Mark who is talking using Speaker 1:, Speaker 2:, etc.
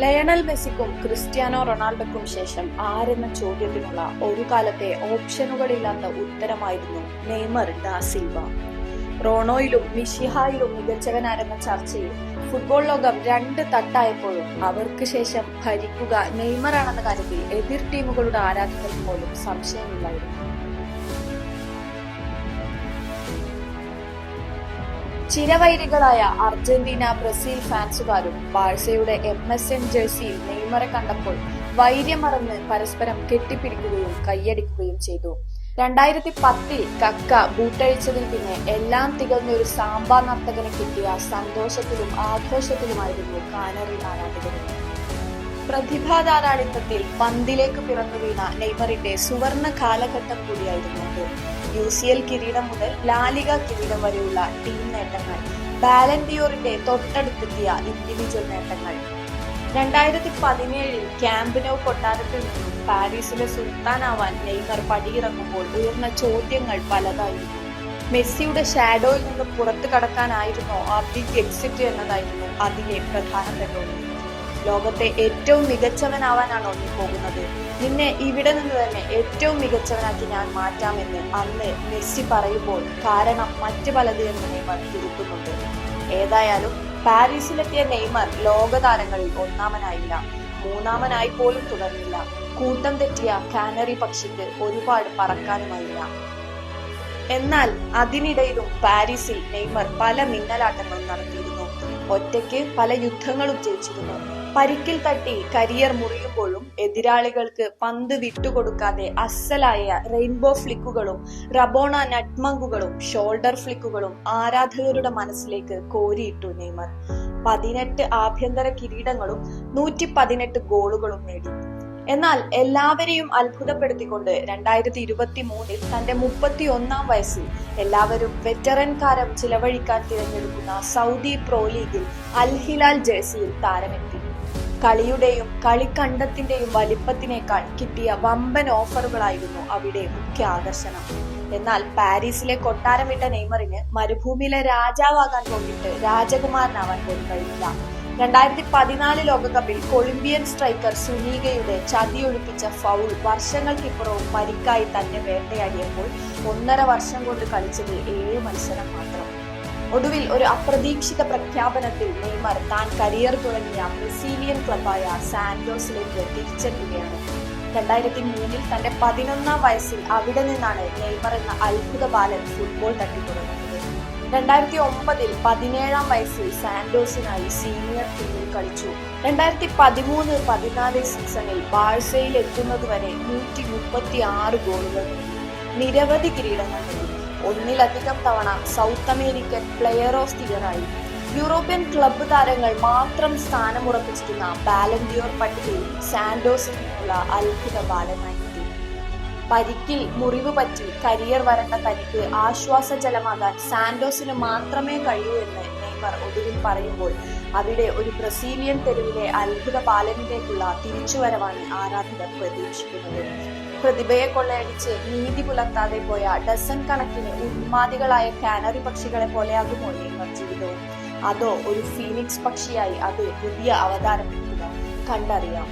Speaker 1: Lionel മെസ്സിക്കും Cristiano റൊണാൾഡോക്കും ശേഷം ആരെന്ന ചോദ്യത്തിനുള്ള ഒരു കാലത്തെ ഓപ്ഷനുകളില്ലാത്ത ഉത്തരമായിരുന്നു നെയ്മർ ഡാ സിൽവ. റോണോയിലും മിഷിഹായിലും മികച്ചവനാരെന്ന ചർച്ചയിൽ ഫുട്ബോൾ ലോകം രണ്ട് തട്ടായപ്പോഴും അവർക്ക് ശേഷം ഭരിക്കുക നെയ്മറാണെന്ന കാര്യത്തിൽ എതിർ ടീമുകളുടെ ആരാധകർക്ക് പോലും സംശയമില്ലായിരുന്നു. ചിരവൈരികളായ അർജന്റീന ബ്രസീൽ ഫാൻസുകാരും ബാഴ്സയുടെ എം എസ് എൻ ജേഴ്സിയിൽ നെയ്മറെ കണ്ടപ്പോൾ വൈര്യമറന്ന് പരസ്പരം കെട്ടിപ്പിടിക്കുകയും കൈയടിക്കുകയും ചെയ്തു. രണ്ടായിരത്തി പത്തിൽ കക്ക ബൂട്ടഴിച്ചതിന് പിന്നെ എല്ലാം തികഞ്ഞ ഒരു സാമ്പാ നർത്തകനെ കിട്ടിയ സന്തോഷത്തിലും ആഘോഷത്തിലുമായിരുന്നു കാനറി ആരാധകരും പ്രതിഭാധാരാളിത്തത്തിൽ പന്തിലേക്ക് പിറന്നു വീണ നെയ്മറിന്റെ സുവർണ കാലഘട്ടം കൂടിയായിരുന്നു അത്. യു സി എൽ കിരീടം മുതൽ ലാലിക കിരീടം വരെയുള്ള ടീം നേട്ടങ്ങൾ ബാലൻഡിയോറിന്റെ തൊട്ടടുത്തെത്തിയ ഇൻഡിവിജ്വൽ നേട്ടങ്ങൾ. രണ്ടായിരത്തി പതിനേഴിൽ ക്യാമ്പിനോ കൊട്ടാരത്തിൽ നിന്നും പാരീസിലെ സുൽത്താനാവാൻ നെയ്മർ പടിയിറങ്ങുമ്പോൾ ഉയർന്ന ചോദ്യങ്ങൾ പലതായിരുന്നു മെസ്സിയുടെ ഷാഡോയിൽ നിന്ന് പുറത്തു കടക്കാനായിരുന്നോ ആ ബിഗ് എക്സിറ്റ് എന്നതായിരുന്നു അതിലെ പ്രധാന ലോകത്തെ ഏറ്റവും മികച്ചവനാവാനാണ് നീ പോകുന്നത് നിന്നെ ഇവിടെ നിന്ന് തന്നെ ഏറ്റവും മികച്ചവനാക്കി ഞാൻ മാറ്റാമെന്ന് അന്ന് മെസ്സി പറയുമ്പോൾ കാരണം മറ്റു പലതിലും നെയ്മർ തിരുത്തുന്നുണ്ട്. ഏതായാലും പാരീസിലെത്തിയ നെയ്മർ ലോകതാരങ്ങളിൽ ഒന്നാമനായില്ല. മൂന്നാമനായി പോലും തുടർന്നില്ല കൂട്ടം തെറ്റിയ കാനറി പക്ഷിക്ക് ഒരുപാട് പറക്കാനുമായില്ല. എന്നാൽ അതിനിടയിലും പാരീസിൽ നെയ്മർ പല മിന്നലാട്ടങ്ങളും നടത്തിയിരുന്നു. ഒറ്റയ്ക്ക് പല യുദ്ധങ്ങളും ജയിച്ചിരുന്നു. പരിക്കിൽ തട്ടി കരിയർ മുറിയുമ്പോഴും എതിരാളികൾക്ക് പന്ത് വിട്ടുകൊടുക്കാതെ അസലായ റെയിൻബോ ഫ്ലിക്കുകളും റബോണ നട്ട്മങ്കുകളും ഷോൾഡർ ഫ്ലിക്കുകളും ആരാധകരുടെ മനസ്സിലേക്ക് കോരിയിട്ടു നെയ്മർ. പതിനെട്ട് ആഭ്യന്തര കിരീടങ്ങളും നൂറ്റി പതിനെട്ട് ഗോളുകളും നേടി. എന്നാൽ എല്ലാവരെയും അത്ഭുതപ്പെടുത്തിക്കൊണ്ട് രണ്ടായിരത്തി ഇരുപത്തി മൂന്നിൽ തന്റെ മുപ്പത്തി ഒന്നാം വയസ്സിൽ എല്ലാവരും വെറ്ററൻ കാരം ചിലവഴിക്കാൻ തിരഞ്ഞെടുക്കുന്ന സൗദി പ്രോ ലീഗിൽ അൽഹിലാൽ ജേഴ്സിയിൽ താരമെത്തി. കളിയുടെയും കളിക്കണ്ടത്തിന്റെയും വലിപ്പത്തിനേക്കാൾ കിട്ടിയ വമ്പൻ ഓഫറുകളായിരുന്നു അവിടെ മുഖ്യ ആകർഷണം. എന്നാൽ പാരീസിലെ കൊട്ടാരമിട്ട നെയ്മറിന് മരുഭൂമിയിലെ രാജാവാകാൻ പോയിട്ട് രാജകുമാരനാവാൻ പോലും കഴിഞ്ഞില്ല രണ്ടായിരത്തി പതിനാല് ലോകകപ്പിൽ കൊളംബിയൻ സ്ട്രൈക്കർ സുനീഗയുടെ ചതിയൊഴിപ്പിച്ച ഫൗൾ വർഷങ്ങൾക്കിപ്പുറവും പരിക്കായി തന്നെ വേട്ടയാടിയപ്പോൾ ഒന്നര വർഷം കൊണ്ട് കളിച്ചത് ഏഴ് മത്സരം മാത്രം. ഒടുവിൽ ഒരു അപ്രതീക്ഷിത പ്രഖ്യാപനത്തിൽ നെയ്മർ താൻ കരിയർ തുടങ്ങിയ ബ്രസീലിയൻ ക്ലബായ സാന്റോസിലേക്ക് തിരിച്ചെത്തുകയാണ്. രണ്ടായിരത്തി മൂന്നിൽ തന്റെ പതിനൊന്നാം വയസ്സിൽ അവിടെ നിന്നാണ് നെയ്മർ എന്ന അത്ഭുത ബാലൻ ഫുട്ബോൾ തട്ടി തുടങ്ങുന്നത്. രണ്ടായിരത്തി ഒമ്പതിൽ പതിനേഴാം വയസ്സിൽ സാന്റോസിനായി സീനിയർ ടീമിൽ കളിച്ചു. രണ്ടായിരത്തി പതിമൂന്ന് പതിനാല് സീസണിൽ ബാഴ്സയിൽ എത്തുന്നതുവരെ നൂറ്റി മുപ്പത്തി ആറ് ഗോളുകൾ നിരവധി കിരീടങ്ങൾ നേടി. ഒന്നിലധികം തവണ South American player of the year ആയി. യൂറോപ്യൻ ക്ലബ്ബ് താരങ്ങൾ മാത്രം സ്ഥാനമുറപ്പിച്ചിരുന്ന ബാലൻഡിയോർ പട്ടികയിൽ സാന്റോസിൽ നിന്നുള്ള അത്ഭുത ബാലനായി പരിക്കിൽ മുറിവ് പറ്റി കരിയർ വരണ്ട തനിക്ക് ആശ്വാസജലമാകാൻ സാന്റോസിന് മാത്രമേ കഴിയൂ എന്ന് നെയ്മർ ഒടുവിൽ പറയുമ്പോൾ അവിടെ ഒരു ബ്രസീലിയൻ തെരുവിലെ അത്ഭുത ബാലനിലേക്കുള്ള തിരിച്ചുവരവാണ് ആരാധകർ പ്രതീക്ഷിക്കുന്നത്. പ്രതിഭയെ കൊള്ളയടിച്ച് നീതി പുലർത്താതെ പോയ ഡസൺ കണക്കിന് ഉന്മാദികളായ കാനറി പക്ഷികളെ പോലെയാകുമോ നെയ്മർ ജീവിതവും? അതോ ഒരു ഫീനിക്സ് പക്ഷിയായി അത് പുതിയ അവതാരം കണ്ടറിയാം?